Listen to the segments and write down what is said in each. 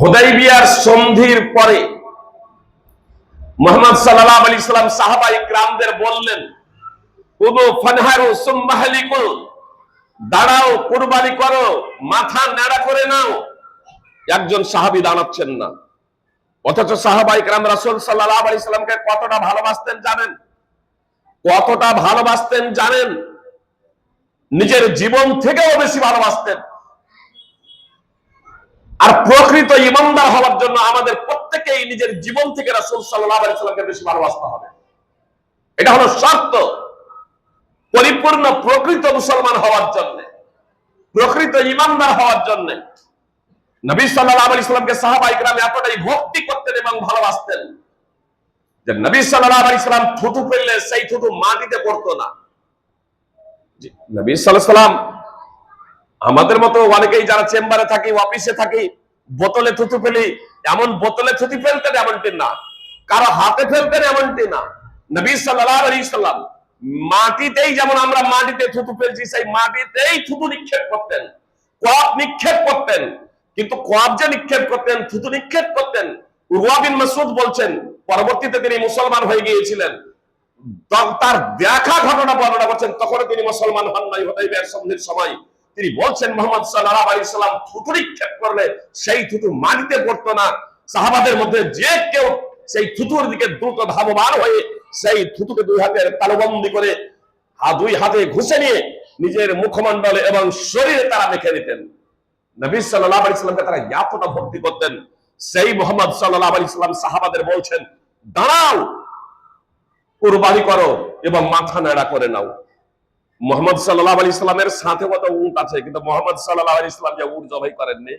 হুদাইবিয়ার সন্ধির পরে মোহাম্মদ সাল্লাহ আলী সাল্লাম সাহাবাই গ্রামদের বললেন কুনু ফানহারু সুম্মাহালিকুল দাঁড়াও, কুরবানি করো, মাথা নেড়া করে নাও। একজন সাহাবি দাঁড়াচ্ছেন না। অথচ সাহাবাই গ্রাম রাসুল সাল্লাহ আলী সাল্লামকে কতটা ভালোবাসতেন জানেন? কতটা ভালোবাসতেন জানেন? নিজের জীবন থেকেও বেশি ভালোবাসতেন। আর প্রকৃত ইমানদার হওয়ার জন্য আমাদের প্রত্যেকেই নিজের জীবন থেকে রাসুল সাল্লাহ বেশি ভালোবাসতে হবে। এটা হলো শর্ত। পরিপূর্ণ প্রকৃত মুসলমান হওয়ার জন্য, প্রকৃত ইমানদার হওয়ার জন্য নবী সাল্লাহ আলী সাল্লামকে সাহাবা এতটাই ভক্তি করতেন এবং ভালোবাসতেন যে নবী সাল্লাহ আলী সাল্লাম থুতু ফেললে সেই থুতু মাটিতে পড়তো না। নবী সাল্লাহ সাল্লাম আমাদের মতো অনেকেই যারা চেম্বারে থাকি, অফিসে থাকি, বোতলে থুতু ফেলি, এমন বোতলে থুতু ফেলতেন এমনটি না। কারও হাতে ফেলতেন এমনটি না। নবী সাল্লাহ আলী সাল্লাম মাটিতেই যেমন আমরা মাটিতে থুতু ফেলছি, সেই মাটিতেই থুতু নিক্ষেপ করতেন। কপ নিক্ষেপ করতেন। কিন্তু কপ যে নিক্ষেপ করতেন, থুতু নিক্ষেপ করতেন রুয়াবিন মাসুদ বলছেন, পরবর্তীতে তিনি মুসলমান হয়ে গিয়েছিলেন। তার দেখা ঘটনা বর্ণনা করছেন তখন তিনি মুসলমান হন নাই, হতাইবের সন্ধির সময়। তিনি বলছেন, মোহাম্মদ সাল্লাহ আলী সাল্লাম থুতু নিক্ষেপ করলে সেই থুতু মাটিতে পড়তো না। সাহাবাদের মধ্যে যে কেউ সেই থুতুর দিকে দ্রুত ধাবমান হয়ে সেই থুতুকে দুই হাতে তালুবন্দি করে দুই হাতে ঘুষে নিয়ে নিজের মুখমণ্ডলে এবং শরীরে তারা মেখে নিতেন। নবী সাল্লাহ আলী সাল্লামকে তারা এতটা ভক্তি করতেন। সেই মোহাম্মদ সাল্লাহ আলী সাল্লাম সাহাবাদের বলছেন, দাঁড়াও, কুরবানি করো এবং মাথা নেড়া করে নাও। মোহাম্মদ সাল্লাহ আলী ইসলামের সাথে কত উট আছে, কিন্তু মোহাম্মদ সাল্লাহ আলী ইসলাম যে উট জবাই করেননি,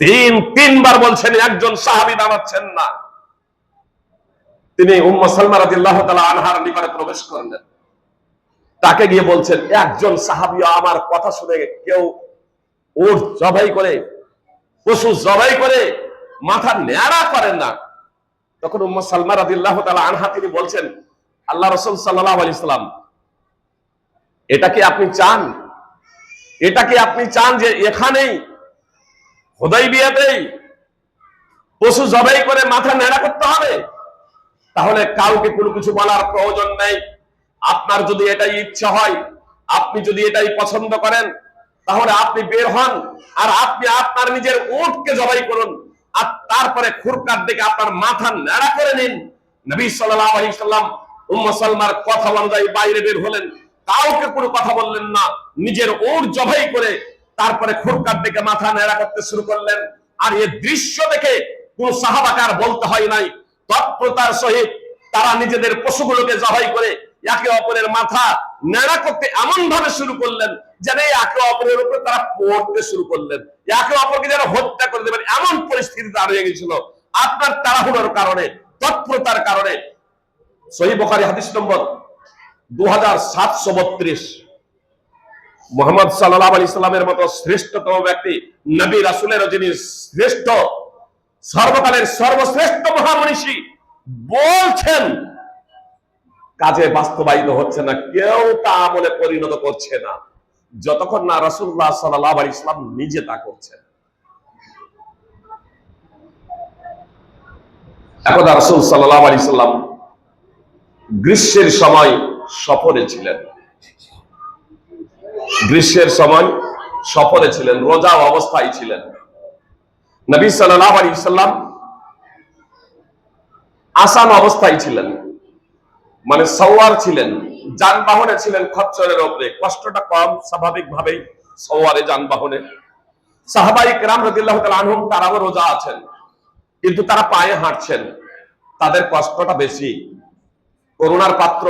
তিন, তিনবার বলছেন, একজন সাহাবি দাঁড়াচ্ছেন না। তিনি উম্ম সালমা রাদিয়াল্লাহু তাআলা আনহার নিকটে প্রবেশ করলেন। তাকে গিয়ে বলছেন, একজন সাহাবী আমার কথা শুনে কেউ উট জবাই করে, পশু জবাই করে মাথা নেড়া করেন না? তখন উম্ম সালমা রাদিয়াল্লাহু তাআলা আনহা তিনি বলছেন, আল্লাহ রাসূল সাল্লাল্লাহু আলাইহি সাল্লাম এটা কি আপনি চান? এটা কি আপনি চান যে এখানেই, হুদাইবিয়াতেই পশু জবাই করে মাথা নেড়া করতে হবে? তাহলে কাউকে কোনো কিছু বলার প্রয়োজন নেই। আপনার যদি এটাই ইচ্ছা হয়, আপনি যদি এটাই পছন্দ করেন, তাহলে আপনি বের হন আর আপনি আপনার নিজের উটকে জবাই করুন আর তারপরে খুরকার দিকে আপনার মাথা নেড়া করে নিন। নবী সাল্লাম উম্মসলমার কথা অনুযায়ী বাইরে বের হলেন। কাউকে কোনো কথা বললেন না। নিজের উট জবাই করে তারপরে খুরকার দিকে মাথা নেড়া করতে শুরু করলেন। আর এই দৃশ্য দেখে কোন সাহাবাকার বলতে হয় নাই। তৎপ্রতার সহিত তারা নিজেদের পশুগুলোকে জবাই করে একে অপরের মাথা নেড়া করতে এমন ভাবে শুরু করলেন যেন একে অপরের উপরে তারা পড়তে শুরু করলেন। একে অপরকে যেন হত্যা করে দেবেন, এমন পরিস্থিতি দাঁড়িয়ে গেছিল। আপনার তাড়াহুড়োর কারণে, তৎপ্রতার কারণে। সহি বখারি হাদিস নম্বর দু হাজার সাতশো বত্রিশ। মোহাম্মদ সাল্লাহ আলী মতো শ্রেষ্ঠতম ব্যক্তি, নবী রাসুলের যিনি শ্রেষ্ঠ, সর্বকালের সর্বশ্রেষ্ঠ মহামনীষী বলছেন, কাজে বাস্তবায়িত হচ্ছে না, কেউ তা আমলে পরিণত করছে না। যতক্ষণ না রাসুল্লাহ সাল্লাহ আলী ইসলাম নিজে তা করছেন। একদা রাসুল সাল্লাহ আলী সাল্লাম গ্রীষ্মের সময় সফরে ছিলেন। গ্রীষ্মের সময় সফরে ছিলেন রোজা অবস্থায় ছিলেন। নবী সাল্লাহ আলী সাল্লাম আসান অবস্থায় ছিলেন। মানে সওয়ার ছিলেন, যানবাহনে ছিলেন খচ্চরের ওপরে কষ্টটা কম স্বাভাবিক ভাবেই সওয়ারে যানবাহনে। সাহাবাই রাম রদিল্লাহ আনহুম, তারাও রোজা আছেন, কিন্তু তারা পায়ে হাঁটছেন। তাদের কষ্টটা বেশি। করুণার পাত্র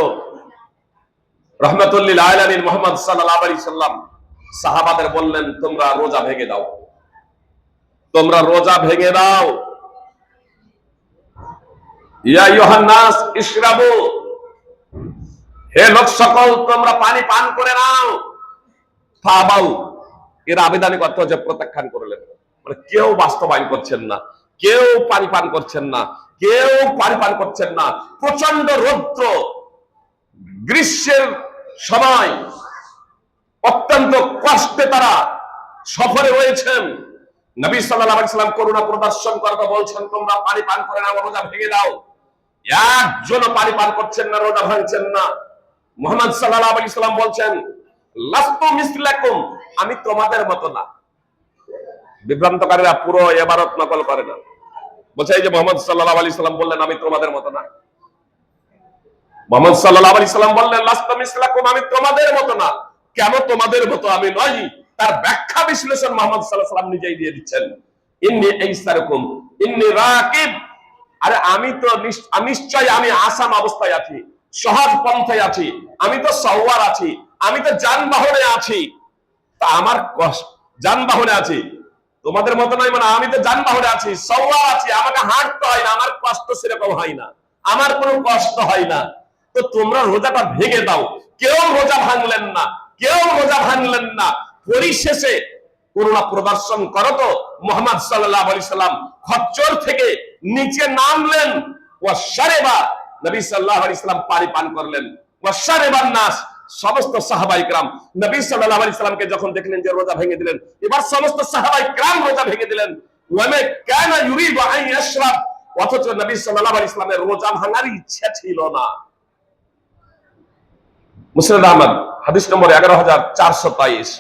রহমতুল্লিল মোহাম্মদ সাল্লাম সাহাবাদের বললেন, তোমরা রোজা ভেঙে দাও। তোমরা রোজা ভেঙে দাও। হে লোক সকল তোমরা পানি পান করে নাও। এর আবেদনিক অর্থ হচ্ছে প্রত্যাখ্যান করলেন। মানে কেউ বাস্তবায়ন করছেন না। কেউ পানি পান করছেন না। কেউ পানি পান করছেন না। প্রচণ্ড রৌদ্র। গ্রীষ্মের সময় অত্যন্ত কষ্টে তারা সফরে রয়েছেন। নবী আলাইহি সাল্লাম করুণা প্রদর্শন করতে বলছেন, তোমরা পানি পান করে নাও, রোজা ভেঙে দাও। একজনও পানি পান করছেন না, রোজা ভাঙছেন না। মোহাম্মদ সাল্লাল্লাহু আলাইহি সাল্লাম বলছেন, লাস্তু মিসলাকুম, আমি তোমাদের মতো না। বিভ্রান্তকারীরা পুরো এবারত নকল করে না। বলছে, এই যে মোহাম্মদ সাল্লাল্লাহু আলাইহি সাল্লাম বললেন, আমি তোমাদের মতো না। মোহাম্মদ সাল্লাল্লাহু আলাইহি সাল্লাম বললেন, লাস্তু মিসলাকুম, আমি তোমাদের মতো না। কেন তোমাদের মতো আমি নই? তার ব্যাখ্যা বিশ্লেষণ মোহাম্মদ আলাইহি সাল্লাম নিজেই দিয়ে দিচ্ছেন। ইন্নি এইসারকুম ইন্নি রাকিব। আরে আমি তো নিশ্চয় আমি আসাম অবস্থায় আছি সহজ পন্থায় আছি, আমি তো সওয়ার আছি, আমি তো যানবাহনে আছি। তা আমার কষ্ট যানবাহনে আছি। তোমাদের মতো নয় মানে আমি তো যানবাহনে আছি, সওয়ার আছি, আমাকে হাঁটতে হয় না, আমার কষ্ট সেরকম হয় না, আমার কোনো কষ্ট হয় না। তো তোমরা রোজাটা ভেঙে দাও। কেউ রোজা ভাঙলেন না, কেউ রোজা ভাঙলেন না। পরিশেষে করুণা প্রদর্শন করো তো, মোহাম্মদ সাল্লাহ আলি সাল্লাম খচ্চর থেকে নিচে নামলেন। ও নবী সাল্লাহ আলি সাল্লাম পানি করলেন। ও নাস, সমস্ত সাহাবাই নবী সাল্লাহ আলি সাল্লামকে যখন দেখলেন যে রোজা ভেঙে দিলেন, এবার সমস্ত সাহাবাই ক্রাম রোজা ভেঙে দিলেন। ওয়ামে কানা ইয়াশরাব, অথচ নবী আলাইহি ইসলামের রোজা ভাঙার ইচ্ছা ছিল না। মুসলিম আহমদ হাদিস নম্বর এগারো হাজার চারশো বাইশ।